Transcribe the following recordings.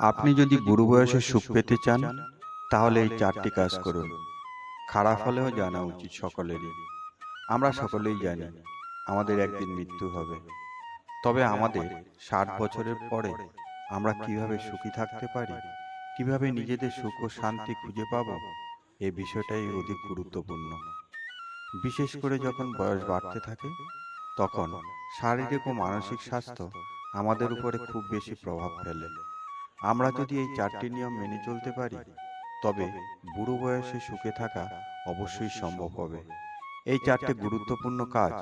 আপনি যদি বুড়ো বয়সে সুখ পেতে চান তাহলে এই চারটি কাজ করুন। খারাপ হলেও জানা উচিত সকলেরই। আমরা সকলেই জানি আমাদের একদিন মৃত্যু হবে। তবে আমাদের ষাট বছরের পরে আমরা কীভাবে সুখী থাকতে পারি কীভাবে নিজেদের সুখ ও শান্তি খুঁজে পাব এ বিষয়টাই অধিক গুরুত্বপূর্ণ। বিশেষ করে যখন বয়স বাড়তে থাকে তখন শারীরিক ও মানসিক স্বাস্থ্য আমাদের উপরে খুব বেশি প্রভাব ফেলে আমরা যদি এই চারটি নিয়ম মেনে চলতে পারি তবে বুড়ো বয়সে সুখে থাকা অবশ্যই সম্ভব হবে। এই চারটে গুরুত্বপূর্ণ কাজ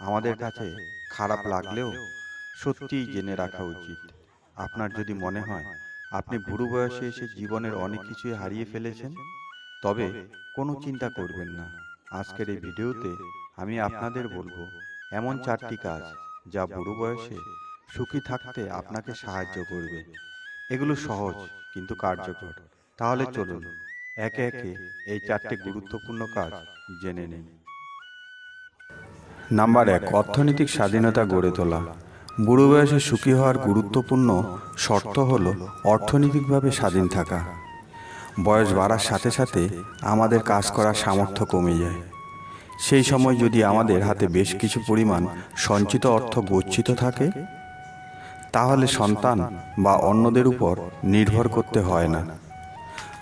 আমাদের কাছে খারাপ লাগলেও সত্যিই জেনে রাখা উচিত। আপনার যদি মনে হয় আপনি বুড়ো বয়সে এসে জীবনের অনেক কিছুই হারিয়ে ফেলেছেন তবে কোনো চিন্তা করবেন না। আজকের এই ভিডিওতে আমি আপনাদের বলব এমন চারটি কাজ যা বুড়ো বয়সে সুখী থাকতে আপনাকে সাহায্য করবে এগুলো সহজ কিন্তু কার্যকর। তাহলে চলুন একে একে এই চারটি গুরুত্বপূর্ণ কাজ জেনে নিন। নাম্বার এক অর্থনৈতিক স্বাধীনতা গড়ে তোলা। বুড়ো বয়সে সুখী হওয়ার গুরুত্বপূর্ণ শর্ত হল অর্থনৈতিকভাবে স্বাধীন থাকা। বয়স বাড়ার সাথে সাথে আমাদের কাজ করার সামর্থ্য কমে যায়। সেই সময় যদি আমাদের হাতে বেশ কিছু পরিমাণ সঞ্চিত অর্থ গচ্ছিত থাকে তাহলে সন্তান বা অন্যদের উপর নির্ভর করতে হয় না।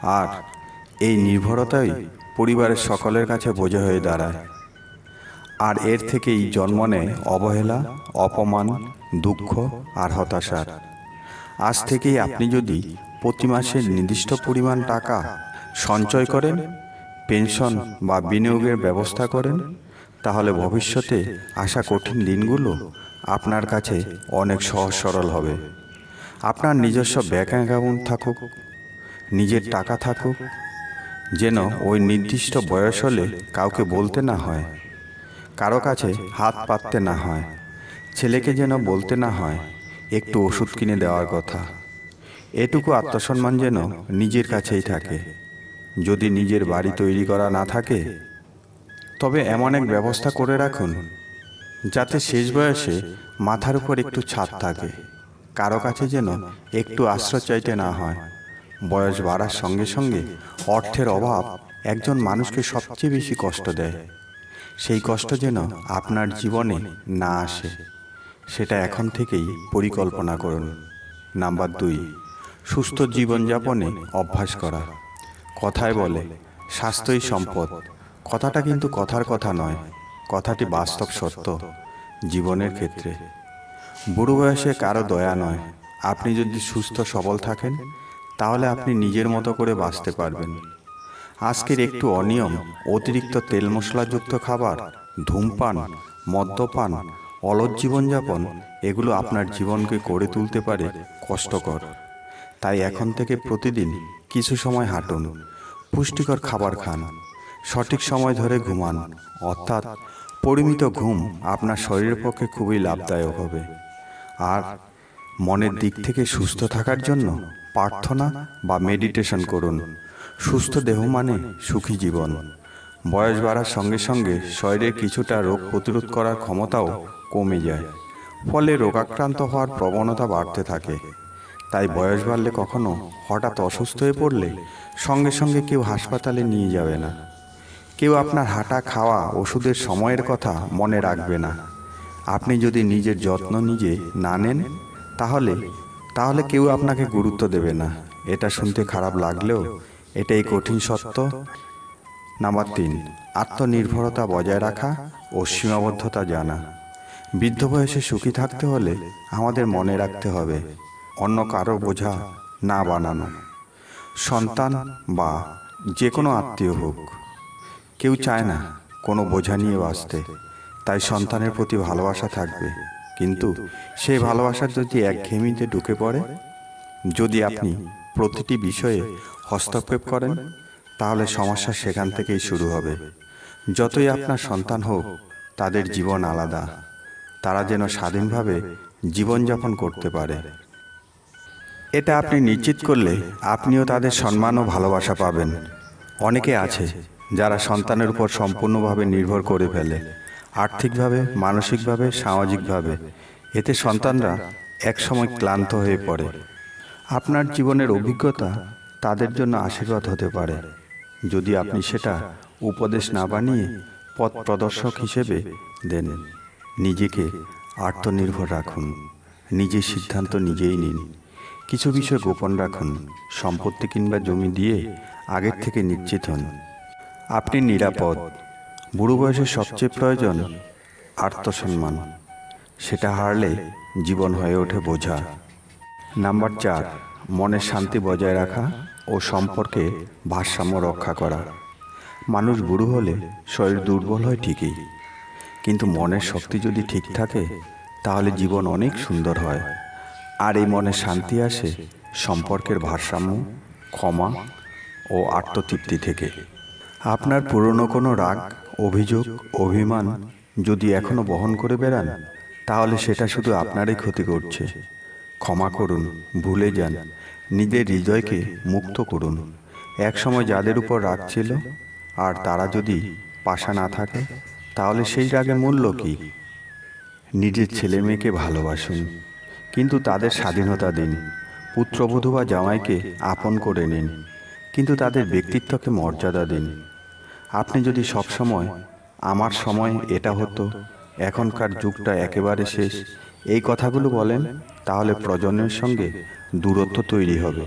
আর এই নির্ভরতাই পরিবারের সকলের কাছে বোঝা হয়ে দাঁড়ায়। আর এর থেকেই জন্ম নেয় অবহেলা অপমান দুঃখ আর হতাশার। আজ থেকেই আপনি যদি প্রতি মাসে নির্দিষ্ট পরিমাণ টাকা সঞ্চয় করেন পেনশন বা বিনিয়োগের ব্যবস্থা করেন তাহলে ভবিষ্যতে আসা কঠিন দিনগুলো আপনার কাছে অনেক সহজ সরল হবে। আপনার নিজস্ব ব্যাঙ্ক অ্যাকাউন্ট থাকুক, নিজের টাকা থাকুক, যেন ওই নির্দিষ্ট বয়স হলে কাউকে বলতে না হয়, কারও কাছে হাত পাততে না হয়, ছেলেকে যেন বলতে না হয়, একটু ওষুধ কিনে দেওয়ার কথা। এটুকু আত্মসম্মান যেন নিজের কাছেই থাকে। যদি নিজের বাড়ি তৈরি করা না থাকে, তবে এমন এক ব্যবস্থা করে রাখুন যাতে শেষ বয়সে মাথার উপর একটু ছাদ থাকে। কারও কাছে যেন একটু আশ্রয় চাইতে না হয়। বয়স বাড়ার সঙ্গে সঙ্গে অর্থের অভাব একজন মানুষকে সবচেয়ে বেশি কষ্ট দেয়। সেই কষ্ট যেন আপনার জীবনে না আসে। সেটা এখন থেকেই পরিকল্পনা করুন। নাম্বার দুই, সুস্থ জীবনযাপনে অভ্যাস করা। কথায় বলে, স্বাস্থ্যই সম্পদ। কথাটা কিন্তু কথার কথা নয়। কথাটি বাস্তব সত্য জীবনের ক্ষেত্রে। বুড়ো বয়সে কারও দয়া নয়। আপনি যদি সুস্থ সবল থাকেন তাহলে আপনি নিজের মতো করে বাঁচতে পারবেন। আজকের একটু অনিয়ম অতিরিক্ত তেল মশলাযুক্ত খাবার ধূমপান মদ্যপান অলস জীবনযাপন এগুলো আপনার জীবনকে করে তুলতে পারে কষ্টকর। তাই এখন থেকে প্রতিদিন কিছু সময় হাঁটুন। পুষ্টিকর খাবার খান। সঠিক সময় ধরে ঘুমান। অর্থাৎ পরিমিত ঘুম আপনার শরীরের পক্ষে খুবই লাভদায়ক হবে। আর মনের দিক থেকে সুস্থ থাকার জন্য প্রার্থনা বা মেডিটেশন করুন। সুস্থ দেহ মানে সুখী জীবন। বয়স বাড়ার সঙ্গে সঙ্গে শরীরের কিছুটা রোগ প্রতিরোধ করার ক্ষমতাও কমে যায়। ফলে রোগাক্রান্ত হওয়ার প্রবণতা বাড়তে থাকে। তাই বয়স বাড়লে কখনো হঠাৎ অসুস্থ হয়ে পড়লে সঙ্গে সঙ্গে কেউ হাসপাতালে নিয়ে যাবে না। কেউ আপনার হাঁটা খাওয়া ওষুধের সময়ের কথা মনে রাখবে না। আপনি যদি নিজের যত্ন নিজে না নেন, তাহলে তাহলে কেউ আপনাকে গুরুত্ব দেবে না। এটা শুনতে খারাপ লাগলেও এটাই কঠিন সত্য। নাম্বার তিন, আত্মনির্ভরতা বজায় রাখা ও সীমাবদ্ধতা জানা। বৃদ্ধ বয়সে সুখী থাকতে হলে আমাদের মনে রাখতে হবে, অন্য কারও বোঝা না বানানো। সন্তান বা যে কোনো আত্মীয় হোক। কেউ চায় না, কোনো বোঝা নিয়ে বাঁচতে তাই সন্তানের প্রতি ভালোবাসা থাকবে। কিন্তু সেই ভালোবাসার যদি একঘেয়েমিতে ঢুকে পড়ে, যদি আপনি প্রতিটি বিষয়ে হস্তক্ষেপ করেন, তাহলে সমস্যা সেখান থেকেই শুরু হবে। যতই আপনার সন্তান হোক, তাদের জীবন আলাদা। তারা যেন স্বাধীনভাবে জীবনযাপন করতে পারে। এটা আপনি নিশ্চিত করলে আপনিও তাদের সম্মান ও ভালোবাসা পাবেন। অনেকে আছে যারা সন্তানের উপর সম্পূর্ণভাবে নির্ভর করে ফেলে, আর্থিকভাবে, মানসিকভাবে, সামাজিকভাবে। এতে সন্তানরা একসময় ক্লান্ত হয়ে পড়ে। আপনার জীবনের অভিজ্ঞতা তাদের জন্য আশীর্বাদ হতে পারে। যদি আপনি সেটা উপদেশ না বানিয়ে পথ প্রদর্শক হিসেবে দেন, নিজেকে আত্মনির্ভর রাখুন। নিজের সিদ্ধান্ত নিজেই নিন। কিছু বিষয় গোপন রাখুন। সম্পত্তি কিংবা জমি দিয়ে আগের থেকে নিশ্চিত হন। আপনি নিরাপদ। বুড়ো বয়সে সবচেয়ে প্রয়োজন আত্মসম্মান। সেটা হারলে জীবন হয়ে ওঠে বোঝা। নাম্বার চার মনের শান্তি বজায় রাখা ও সম্পর্কে ভারসাম্য রক্ষা করা। মানুষ বুড়ো হলে শরীর দুর্বল হয় ঠিকই। কিন্তু মনের শক্তি যদি ঠিক থাকে, তাহলে জীবন অনেক সুন্দর হয়। আর এই মনে শান্তি আসে সম্পর্কের ভারসাম্য, ক্ষমা ও আত্মতৃপ্তি থেকে। আপনার পুরনো কোনো রাগ, অভিযোগ, অভিমান যদি এখনও বহন করে বেড়ান, তাহলে সেটা শুধু আপনারই ক্ষতি করছে। ক্ষমা করুন, ভুলে যান, নিজের হৃদয়কে মুক্ত করুন। এক সময় যাদের উপর রাগ ছিল, আর তারা যদি পাশা না থাকে, তাহলে সেই রাগের মূল্য কি? নিজের ছেলে মেয়েকে ভালোবাসুন, কিন্তু তাদের স্বাধীনতা দিন। পুত্রবধূ বা জামাইকে আপন করে নিন, কিন্তু তাদের ব্যক্তিত্বকে মর্যাদা দিন। আপনি যদি সবসময় আমার সময় এটা হতো, এখনকার যুগটা একেবারে শেষ। এই কথাগুলো বলেন, তাহলে প্রজন্মের সঙ্গে দূরত্ব তৈরি হবে।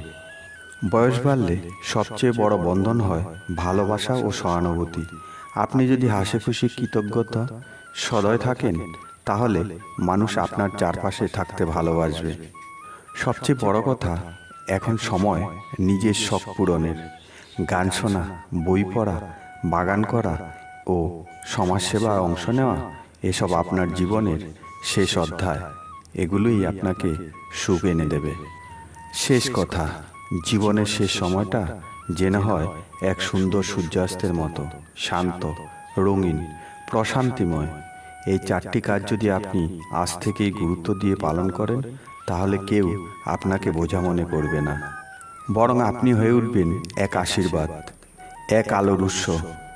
বয়স বাড়লে সবচেয়ে বড় বন্ধন হয় ভালোবাসা ও সহানুভূতি। আপনি যদি হাসি খুশি কৃতজ্ঞতা সদয় থাকেন, তাহলে মানুষ আপনার চারপাশে থাকতে ভালোবাসবে। সবচেয়ে বড় কথা, এখন সময় নিজের শখ পূরণের। গান শোনা, বই পড়া বাগান করা ও সমাজসেবায় অংশ নেওয়া এসব আপনার জীবনের শেষ অধ্যায়। এগুলোই আপনাকে সুখ এনে দেবে। শেষ কথা, জীবনের শেষ সময়টা যেন হয় এক সুন্দর সূর্যাস্তের মতো, শান্ত, রঙিন, প্রশান্তিময়। এই চারটি কাজ যদি আপনি আজ থেকেই গুরুত্ব দিয়ে পালন করেন, তাহলে কেউ আপনাকে বোঝা মনে করবে না। বরং আপনি হয়ে উঠবেন এক আশীর্বাদ। এক আলোর উৎস।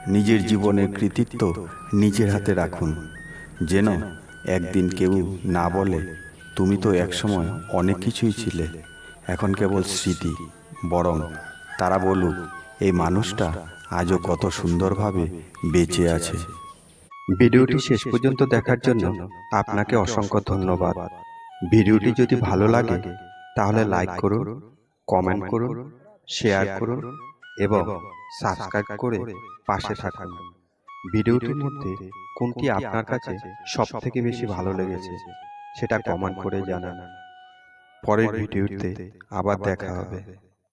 নিজের জীবনের কৃতিত্ব নিজের হাতে রাখুন। যেন একদিন কেউ না বলে, তুমি তো একসময় অনেক কিছুই ছিলে। এখন কেবল স্মৃতি। বরং তারা বলুক, এই মানুষটা আজও কত সুন্দরভাবে বেঁচে আছে। ভিডিওটি শেষ পর্যন্ত দেখার জন্য আপনাকে অসংখ্য ধন্যবাদ। ভিডিওটি যদি ভালো লাগে, তাহলে লাইক করুন কমেন্ট করুন শেয়ার করুন এবং সাবস্ক্রাইব করে পাশে থাকুন। ভিডিওটির মধ্যে কোনটি আপনার কাছে সব থেকে বেশি ভালো লেগেছে সেটা কমেন্ট করে জানান। পরের ভিডিওতে আবার দেখা হবে।